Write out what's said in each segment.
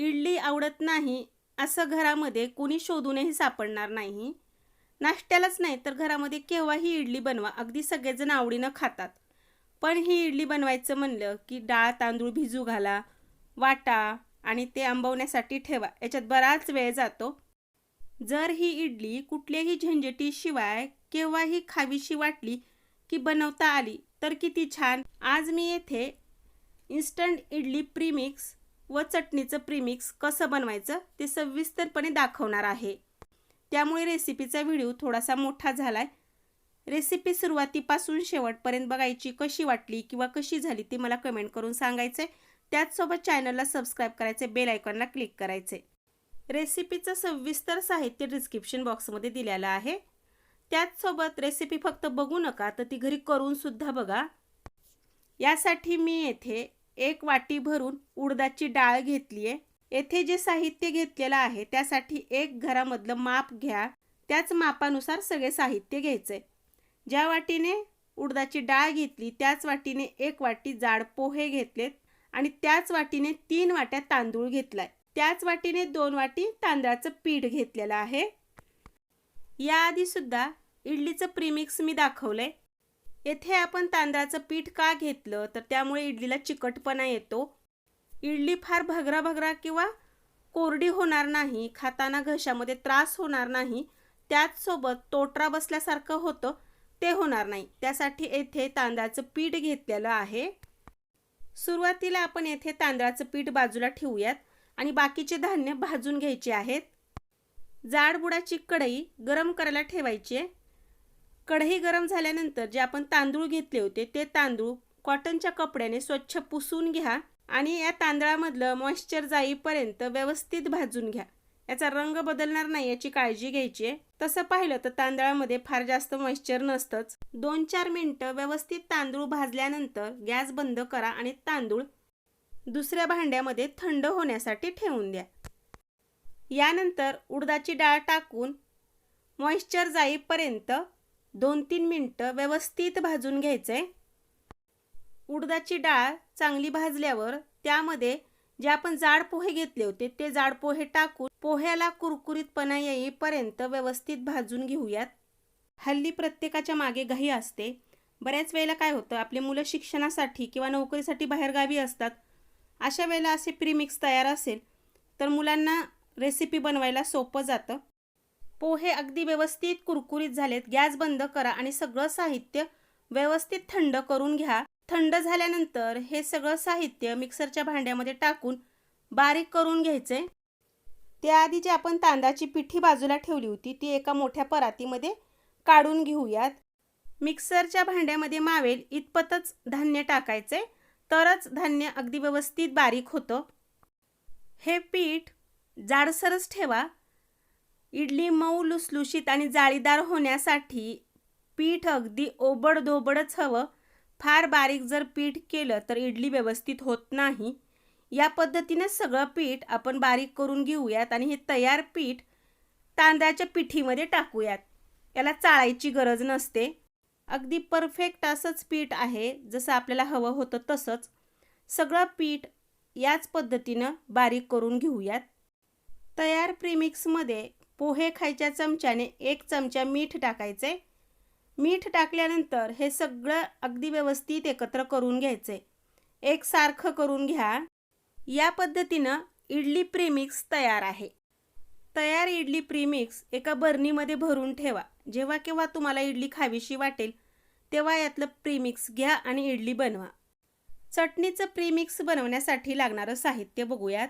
इडली आवडत नाही असं घरामध्ये कुणी शोधूनही सापडणार नाही. नाश्त्यालाच नाही तर घरामध्ये केव्हाही इडली बनवा अगदी सगळेजण आवडीनं खातात. पण ही इडली बनवायचं म्हणलं की डाळ तांदूळ भिजू घाला वाटा आणि ते आंबवण्यासाठी ठेवा याच्यात बराच वेळ जातो. जर ही इडली कुठल्याही झंझटीशिवाय केव्हाही खावीशी वाटली की बनवता आली तर किती छान. आज मी येथे इन्स्टंट इडली प्रीमिक्स व चटणीचं प्रीमिक्स कसं बनवायचं ते सविस्तरपणे दाखवणार आहे. त्यामुळे रेसिपीचा व्हिडिओ थोडासा मोठा झाला आहे रेसिपी सुरुवातीपासून शेवटपर्यंत बघायची कशी वाटली किंवा कशी झाली ती मला कमेंट करून सांगायचं आहे त्याचसोबत चॅनलला सबस्क्राईब करायचे बेल आयकॉनला क्लिक करायचे. रेसिपीचं सविस्तर साहित्य डिस्क्रिप्शन बॉक्समध्ये दिलेलं आहे. त्याचसोबत रेसिपी फक्त बघू नका तर ती घरी करूनसुद्धा बघा. यासाठी मी येथे एक वाटी भरून उडदाची डाळ घेतली आहे येथे जे साहित्य घेतलेलं आहे त्यासाठी एक घरामधलं माप घ्या. त्याच मापानुसार सगळे साहित्य घ्यायचं. आहे ज्या वाटीने उडदाची डाळ घेतली त्याच वाटीने एक वाटी जाड पोहे घेतलेत आणि त्याच वाटीने तीन वाट्या तांदूळ घेतलाय. त्याच वाटीने दोन वाटी तांदळाचं पीठ घेतलेलं आहे. याआधी सुद्धा इडलीचं प्रीमिक्स मी दाखवलंय. येथे आपण तांदळाचं पीठ का घेतलं? तर त्यामुळे इडलीला चिकटपणा येतो. इडली फार भगरा भगरा किंवा कोरडी होणार नाही खाताना घशामध्ये त्रास होणार नाही त्याचसोबत तोटरा बसल्यासारखं होतं ते होणार नाही. त्यासाठी येथे तांदळाचं पीठ घेतलेलं आहे. सुरुवातीला आपण येथे तांदळाचं पीठ बाजूला ठेवूयात आणि बाकीचे धान्य भाजून घ्यायचे आहेत. जाडबुडाची कढई गरम करायला ठेवायची आहे. कढई गरम झाल्यानंतर जे आपण तांदूळ घेतले होते ते तांदूळ कॉटनच्या कपड्याने स्वच्छ पुसून घ्या आणि या तांदळामधलं मॉइश्चर जाईपर्यंत व्यवस्थित भाजून घ्या. याचा रंग बदलणार नाही याची काळजी घ्यायची आहे. तसं पाहिलं तर तांदळामध्ये फार जास्त मॉइश्चर नसतंच. दोन चार मिनटं व्यवस्थित तांदूळ भाजल्यानंतर गॅस बंद करा आणि तांदूळ दुसऱ्या भांड्यामध्ये थंड होण्यासाठी ठेवून द्या. यानंतर उडदाची डाळ टाकून मॉइश्चर जाईपर्यंत दोन तीन मिनटं व्यवस्थित भाजून घ्यायचं आहे उडदाची डाळ चांगली भाजल्यावर त्यामध्ये जे आपण जाड पोहे घेतले होते ते जाड पोहे टाकून पोह्याला कुरकुरीतपणा येईपर्यंत व्यवस्थित भाजून घेऊयात. हल्ली प्रत्येकाच्या मागे घाई असते. बऱ्याच वेळेला काय होतं आपले मुलं शिक्षणासाठी किंवा नोकरीसाठी बाहेरगावी असतात. अशा वेळेला असे प्रीमिक्स तयार असेल तर मुलांना रेसिपी बनवायला सोपं जातं. पोहे अगदी व्यवस्थित कुरकुरीत झालेत. गॅस बंद करा आणि सगळं साहित्य व्यवस्थित थंड करून घ्या. थंड झाल्यानंतर हे सगळं साहित्य मिक्सरच्या भांड्यामध्ये टाकून बारीक करून घ्यायचे. त्याआधी जे आपण तांदळाची पिठी बाजूला ठेवली होती ती एका मोठ्या परातीमध्ये काढून घेऊयात. मिक्सरच्या भांड्यामध्ये मावेल इतपतच धान्य टाकायचे. तरच धान्य अगदी व्यवस्थित बारीक होतं. हे पीठ जाडसरच ठेवा. इडली मऊ लुसलुशीत आणि जाळीदार होण्यासाठी पीठ अगदी ओबडधोबडच हवं. फार बारीक जर पीठ केलं तर इडली व्यवस्थित होत नाही. या पद्धतीने सगळं पीठ आपण बारीक करून घेऊयात आणि हे तयार पीठ तांदळाच्या पिठीमध्ये टाकूयात. याला चाळायची गरज नसते. अगदी परफेक्ट असंच पीठ आहे जसं आपल्याला हवं होतं तसंच. सगळं पीठ याच पद्धतीनं बारीक करून घेऊयात. तयार प्रीमिक्समध्ये पोहे खायच्या चमच्याने एक चमचा मीठ टाकायचे. मीठ टाकल्यानंतर हे सगळं अगदी व्यवस्थित एकत्र करून घ्यायचे. एकसारखं करून घ्या. या पद्धतीनं इडली प्रीमिक्स तयार आहे. तयार इडली प्रीमिक्स एका बर्नीमध्ये भरून ठेवा. जेव्हा केव्हा तुम्हाला इडली खावीशी वाटेल तेव्हा यातलं प्रीमिक्स घ्या आणि इडली बनवा. चटणीचं प्रीमिक्स बनवण्यासाठी लागणारं साहित्य बघूयात.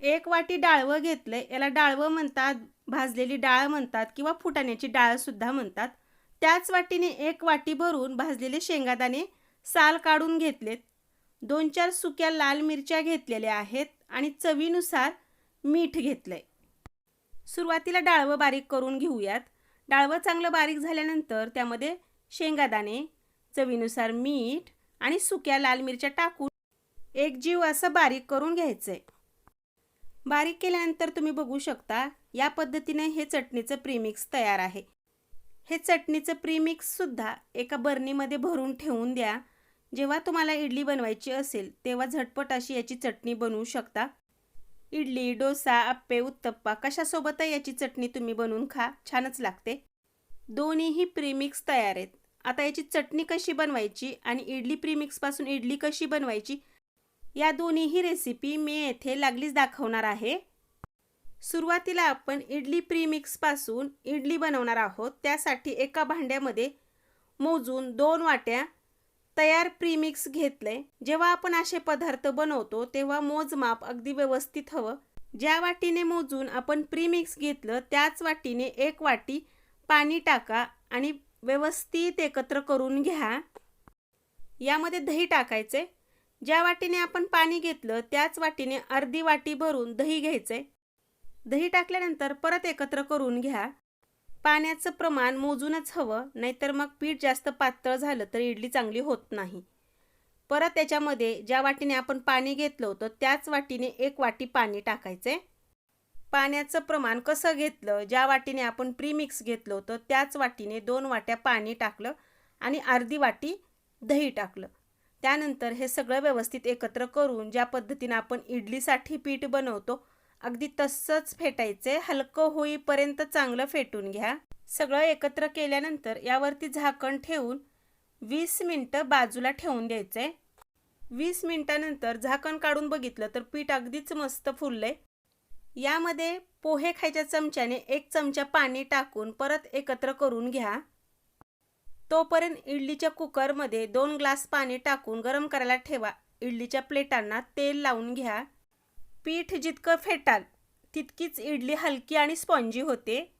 एक वाटी डाळवं घेतलंय याला डाळवं म्हणतात भाजलेली डाळ म्हणतात किंवा फुटाण्याची डाळसुद्धा म्हणतात. त्याच वाटीने एक वाटी भरून भाजलेले शेंगादाणे साल काढून घेतलेत. दोन चार सुक्या लाल मिरच्या घेतलेल्या आहेत आणि चवीनुसार मीठ घेतलंय. सुरुवातीला डाळवं बारीक करून घेऊयात. डाळवं चांगलं बारीक झाल्यानंतर त्यामध्ये शेंगादाणे चवीनुसार मीठ आणि सुक्या लाल मिरच्या टाकून एक जीव असं बारीक करून घ्यायचं आहे बारीक केल्यानंतर तुम्ही बघू शकता या पद्धतीने हे चटणीचं प्रीमिक्स तयार आहे. हे चटणीचं प्रीमिक्ससुद्धा एका बर्नीमध्ये भरून ठेवून द्या. जेव्हा तुम्हाला इडली बनवायची असेल तेव्हा झटपट अशी याची चटणी बनवू शकता. इडली डोसा आप्पे उत्तप्पा कशासोबतही याची चटणी तुम्ही बनवून खा छानच लागते. दोन्हीही प्रीमिक्स तयार आहेत. आता याची चटणी कशी बनवायची आणि इडली प्रीमिक्सपासून इडली कशी बनवायची या दोन्हीही रेसिपी मी येथे लागलीच दाखवणार आहे. सुरुवातीला आपण इडली प्रीमिक्सपासून इडली बनवणार आहोत. त्यासाठी एका भांड्यामध्ये मोजून दोन वाट्या तयार प्रीमिक्स घेतले जेव्हा आपण असे पदार्थ बनवतो तेव्हा मोजमाप अगदी व्यवस्थित हवं. ज्या वाटीने मोजून आपण प्रीमिक्स घेतलं त्याच वाटीने एक वाटी पाणी टाका आणि व्यवस्थित एकत्र करून घ्या. यामध्ये दही टाकायचे ज्या वाटीने आपण पाणी घेतलं त्याच वाटीने अर्धी वाटी भरून दही घ्यायचे. दही टाकल्यानंतर परत एकत्र करून घ्या. पाण्याचं प्रमाण मोजूनच हवं नाहीतर मग पीठ जास्त पातळ झालं तर इडली चांगली होत नाही. परत त्याच्यामध्ये ज्या वाटीने आपण पाणी घेतलं होतं त्याच वाटीने एक वाटी पाणी टाकायचे. पाण्याचं प्रमाण कसं घेतलं ज्या वाटीने आपण प्रीमिक्स घेतलं होतं त्याच वाटीने दोन वाट्या पाणी टाकलं आणि अर्धी वाटी दही टाकलं. त्यानंतर हे सगळं व्यवस्थित एकत्र करून ज्या पद्धतीनं आपण इडलीसाठी पीठ बनवतो अगदी तसंच फेटायचे हलकं होईपर्यंत चांगलं फेटून घ्या. सगळं एकत्र केल्यानंतर यावरती झाकण ठेवून वीस मिनटं बाजूला ठेवून द्यायचे. वीस मिनटानंतर झाकण काढून बघितलं तर पीठ अगदीच मस्त फुललंय. यामध्ये पोहे खायच्या चमच्याने एक चमचा पाणी टाकून परत एकत्र करून घ्या. तोपर्यंत इडलीच्या कुकरमध्ये दोन ग्लास पाणी टाकून गरम करायला ठेवा. इडलीच्या प्लेटांना तेल लावून घ्या. पीठ जितकं फेटाल तितकीच इडली हलकी आणि स्पॉन्जी होते.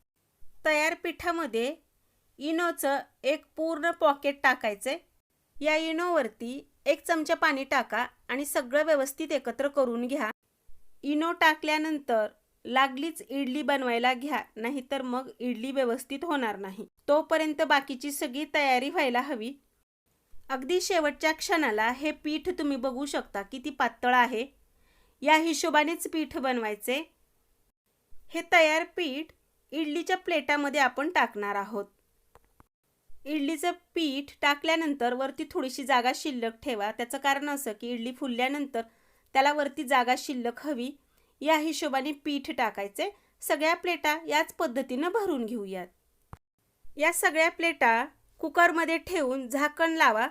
तयार पिठामध्ये इनोचं एक पूर्ण पॉकेट टाकायचे. या इनोवरती एक चमचा पाणी टाका आणि सगळं व्यवस्थित एकत्र करून घ्या. इनो टाकल्यानंतर लागलीच इडली बनवायला घ्या नाहीतर मग इडली व्यवस्थित होणार नाही. तोपर्यंत बाकीची सगळी तयारी व्हायला हवी. अगदी शेवटच्या क्षणाला हे पीठ तुम्ही बघू शकता किती पातळ आहे. या हिशोबानेच पीठ बनवायचे. हे तयार पीठ इडलीच्या प्लेटामध्ये आपण टाकणार आहोत. इडलीचं पीठ टाकल्यानंतर वरती थोडीशी जागा शिल्लक ठेवा. त्याचं कारण असं की इडली फुलल्यानंतर त्याला वरती जागा शिल्लक हवी. या हिशोबाने पीठ टाकायचे. सगळ्या प्लेटा याच पद्धतीनं भरून घेऊयात. या सगळ्या प्लेटा कुकरमध्ये ठेवून झाकण लावा.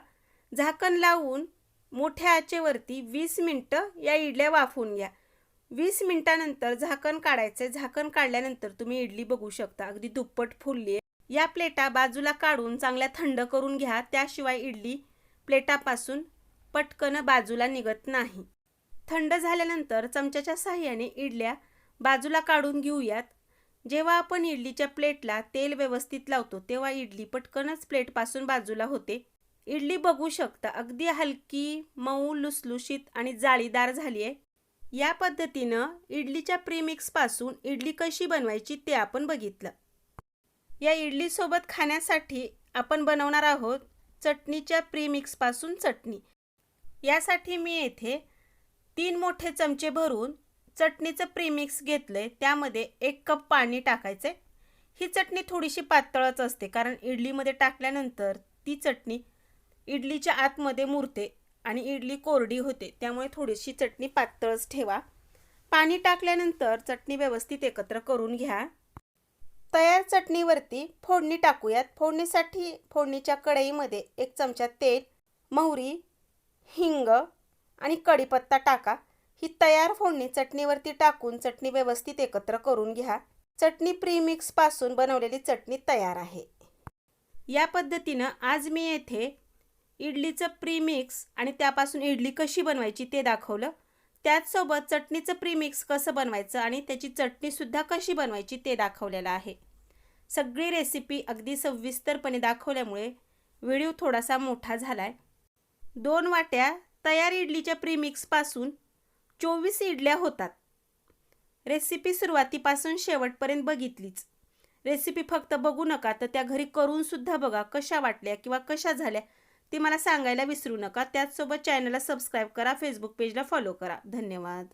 झाकण लावून मोठ्या आचेवरती वीस मिनटं या इडल्या वाफवून घ्या. वीस मिनटानंतर झाकण काढायचे. झाकण काढल्यानंतर तुम्ही इडली बघू शकता. अगदी दुप्पट फुलली आहे. या प्लेटा बाजूला काढून चांगल्या थंड करून घ्या. त्याशिवाय इडली प्लेटापासून पटकन बाजूला निघत नाही. थंड झाल्यानंतर चमच्याच्या साह्याने इडल्या बाजूला काढून घेऊयात. जेव्हा आपण इडलीच्या प्लेटला तेल व्यवस्थित लावतो तेव्हा इडली पटकनच प्लेटपासून बाजूला होते. इडली बघू शकता अगदी हलकी मऊ लुसलुशीत आणि जाळीदार झाली आहे. या पद्धतीनं इडलीच्या प्रीमिक्सपासून इडली कशी बनवायची ते आपण बघितलं. या इडलीसोबत खाण्यासाठी आपण बनवणार आहोत चटणीच्या प्रीमिक्सपासून चटणी. यासाठी मी येथे तीन मोठे चमचे भरून चटणीचं प्रीमिक्स घेतलंय. त्यामध्ये एक कप पाणी टाकायचे ही चटणी थोडीशी पातळच असते कारण इडलीमध्ये टाकल्यानंतर ती चटणी इडलीच्या आतमध्ये मुरते आणि इडली कोरडी होते त्यामुळे थोडीशी चटणी पातळच ठेवा. पाणी टाकल्यानंतर चटणी व्यवस्थित एकत्र करून घ्या. तयार चटणीवरती फोडणी टाकूयात. फोडणीसाठी फोडणीच्या कढईमध्ये एक चमचा तेल मोहरी हिंग आणि कढीपत्ता टाका. ही तयार फोडणी चटणीवरती टाकून चटणी व्यवस्थित एकत्र करून घ्या. चटणी प्रीमिक्सपासून बनवलेली चटणी तयार आहे. या पद्धतीनं आज मी येथे इडलीचं प्रीमिक्स आणि त्यापासून इडली कशी बनवायची ते दाखवलं. त्याचसोबत चटणीचं प्रीमिक्स कसं बनवायचं आणि त्याची चटणीसुद्धा कशी बनवायची ते दाखवलेलं आहे. सगळी रेसिपी अगदी सविस्तरपणे दाखवल्यामुळे व्हिडिओ थोडासा मोठा झाला आहे दोन वाट्या तयार इडलीच्या प्रीमिक्सपासून चोवीस इडल्या होतात. रेसिपी सुरुवातीपासून शेवटपर्यंत बघितलीच. रेसिपी फक्त बघू नका तर त्या घरी करूनसुद्धा बघा कशा वाटल्या किंवा कशा झाल्या ते मला सांगायला विसरू नका. त्याचसोबत चॅनलला सबस्क्राईब करा फेसबुक पेजला फॉलो करा. धन्यवाद.